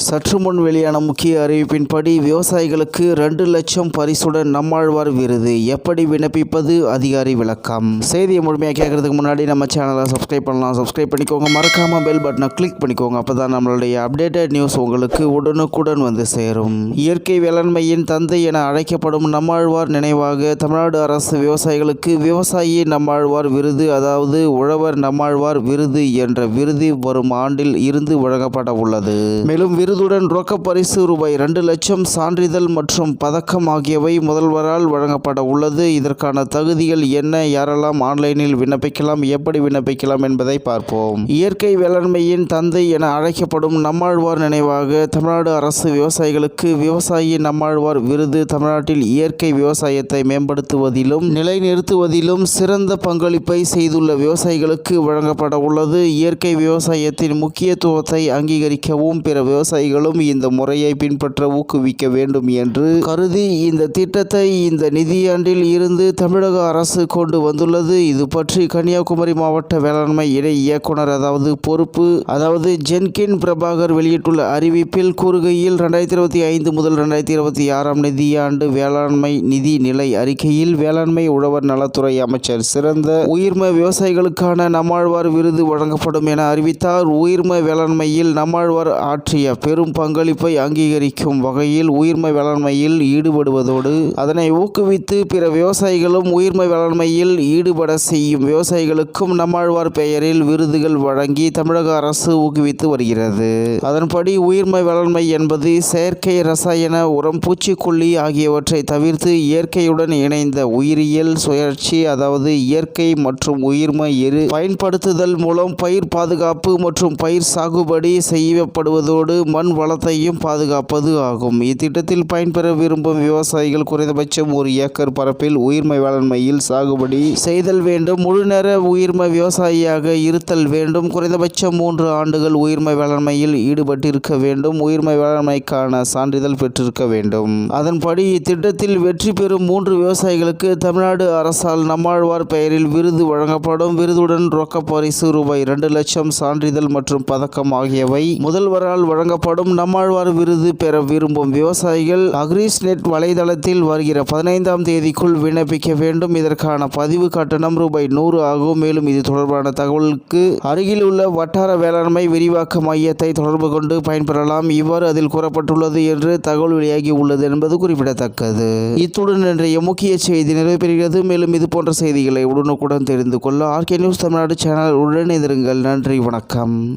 சற்று முன் வெளியான முக்கிய அறிவிப்பின்படி விவசாயிகளுக்கு ரெண்டு லட்சம் பரிசுடன் நம்மாழ்வார் விருது. எப்படி விண்ணப்பிப்பது? அதிகாரி விளக்கம். செய்தியை முழுமையாக கேட்கறதுக்கு முன்னாடி நம்ம சேனலை சப்ஸ்கிரைப் பண்ணலாம். சப்ஸ்கிரைப் பண்ணிக்கோங்க. மறக்காம பெல் பட்டனை கிளிக் பண்ணிக்கோங்க. அப்பதான் நம்மளுடைய அப்டேட்டட் நியூஸ் உங்களுக்கு உடனுக்குடன் வந்து சேரும். இயற்கை வேளாண்மையின் தந்தை என அழைக்கப்படும் நம்மாழ்வார் நினைவாக தமிழ்நாடு அரசு விவசாயிகளுக்கு விவசாயி நம்மாழ்வார் விருது அதாவது உழவர் நம்மாழ்வார் விருது என்ற விருது வரும் ஆண்டில் இருந்து வழங்கப்பட உள்ளது. மேலும் விருதுடன் ரொக்க பரிசு ரூபாய் ரெண்டு லட்சம் சான்றிதழ் மற்றும் பதக்கம் ஆகியவை முதல்வரால் வழங்கப்பட உள்ளது. இதற்கான தகுதிகள் என்ன? யாரெல்லாம் ஆன்லைனில் விண்ணப்பிக்கலாம்? எப்படி விண்ணப்பிக்கலாம் என்பதை பார்ப்போம். இயற்கை வேளாண்மையின் தந்தை என அழைக்கப்படும் நம்மாழ்வார் நினைவாக தமிழ்நாடு அரசு விவசாயிகளுக்கு விவசாயி நம்மாழ்வார் விருது தமிழ்நாட்டில் இயற்கை விவசாயத்தை மேம்படுத்துவதிலும் நிலைநிறுத்துவதிலும் சிறந்த பங்களிப்பை செய்துள்ள விவசாயிகளுக்கு வழங்கப்பட உள்ளது. இயற்கை விவசாயத்தின் முக்கியத்துவத்தை அங்கீகரிக்கவும் பிற விவசாய விவசாயிகளும் இந்த முறையை பின்பற்ற ஊக்குவிக்க வேண்டும் என்று கருதி இந்த திட்டத்தை இந்த நிதியாண்டில் இருந்து தமிழக அரசு கொண்டு வந்துள்ளது. இது பற்றி கன்னியாகுமரி மாவட்ட வேளாண்மை இணை இயக்குனர் அதாவது பொறுப்பு அதாவது ஜென்கின் பிரபாகர் வெளியிட்டுள்ள அறிவிப்பில் கூறுகையில் ரெண்டாயிரத்தி இருபத்தி ஐந்து முதல் ரெண்டாயிரத்தி இருபத்தி ஆறாம் நிதியாண்டு வேளாண்மை நிதி நிலை அறிக்கையில் வேளாண்மை உழவர் நலத்துறை அமைச்சர் சிறந்த உயிர்ம விவசாயிகளுக்கான நம்மாழ்வார் விருது வழங்கப்படும் என அறிவித்தார். உயிர்ம வேளாண்மையில் நம்மாழ்வார் ஆற்றிய பெரும் பங்களிப்பை அங்கீகரிக்கும் வகையில் உயிர்மை வேளாண்மையில் ஈடுபடுவதோடு அதனை ஊக்குவித்து பிற விவசாயிகளும் உயிர்மை வேளாண்மையில் ஈடுபட செய்யும் விவசாயிகளுக்கும் நம்மாழ்வார் பெயரில் விருதுகள் வழங்கி தமிழக அரசு ஊக்குவித்து வருகிறது. அதன்படி உயிர்மை வேளாண்மை என்பது செயற்கை ரசாயன உரம் பூச்சிக்கொல்லி ஆகியவற்றை தவிர்த்து இயற்கையுடன் இணைந்த உயிரியல் சுழற்சி அதாவது இயற்கை மற்றும் உயிர்மை எரு பயன்படுத்துதல் மூலம் பயிர் பாதுகாப்பு மற்றும் பயிர் சாகுபடி செய்யப்படுவதோடு மண் வளத்தையும் பாதுகாப்பது ஆகும். இத்திட்டத்தில் பயன்பெற விரும்பும் விவசாயிகள் குறைந்தபட்சம் ஒரு ஏக்கர் பரப்பில் உயிர்மை வேளாண்மையில் சாகுபடி செய்தல் வேண்டும். முழுநேர உயிர்மை விவசாயியாக இருத்தல் வேண்டும். குறைந்தபட்சம் மூன்று ஆண்டுகள் உயிர்மை வேளாண்மையில் ஈடுபட்டிருக்க வேண்டும். உயிர்மை வேளாண்மைக்கான சான்றிதழ் பெற்றிருக்க வேண்டும். அதன்படி இத்திட்டத்தில் வெற்றி பெறும் மூன்று விவசாயிகளுக்கு தமிழ்நாடு அரசால் நம்மாழ்வார் பெயரில் விருது வழங்கப்படும். விருதுடன் ரொக்க பரிசு ரூபாய் இரண்டு லட்சம் சான்றிதழ் மற்றும் பதக்கம் ஆகியவை முதல்வரால் வழங்கப்படும். நம்மாழ்வார் விருது பெற விரும்பும் விவசாயிகள் அக்ரிஸ் நெட் வலைதளத்தில் வருகிற பதினைந்தாம் தேதிக்குள் விண்ணப்பிக்க வேண்டும். இதற்கான பதிவு கட்டணம் ரூபாய் நூறு ஆகும். மேலும் இது தொடர்பான தகவலுக்கு அருகில் உள்ள வட்டார வேளாண்மை விரிவாக்க மையத்தை தொடர்பு கொண்டு பயன்பெறலாம். இவ்வாறு அதில் கூறப்பட்டுள்ளது என்று தகவல் வெளியாகி உள்ளது என்பது குறிப்பிடத்தக்கது. இத்துடன் இன்றைய முக்கிய செய்தி நிறைவு மேலும் இது போன்ற செய்திகளை உடனுக்குடன் தெரிந்து கொள்ள ஆர்கே நியூஸ் தமிழ்நாடு சேனல் உடனே நன்றி வணக்கம்.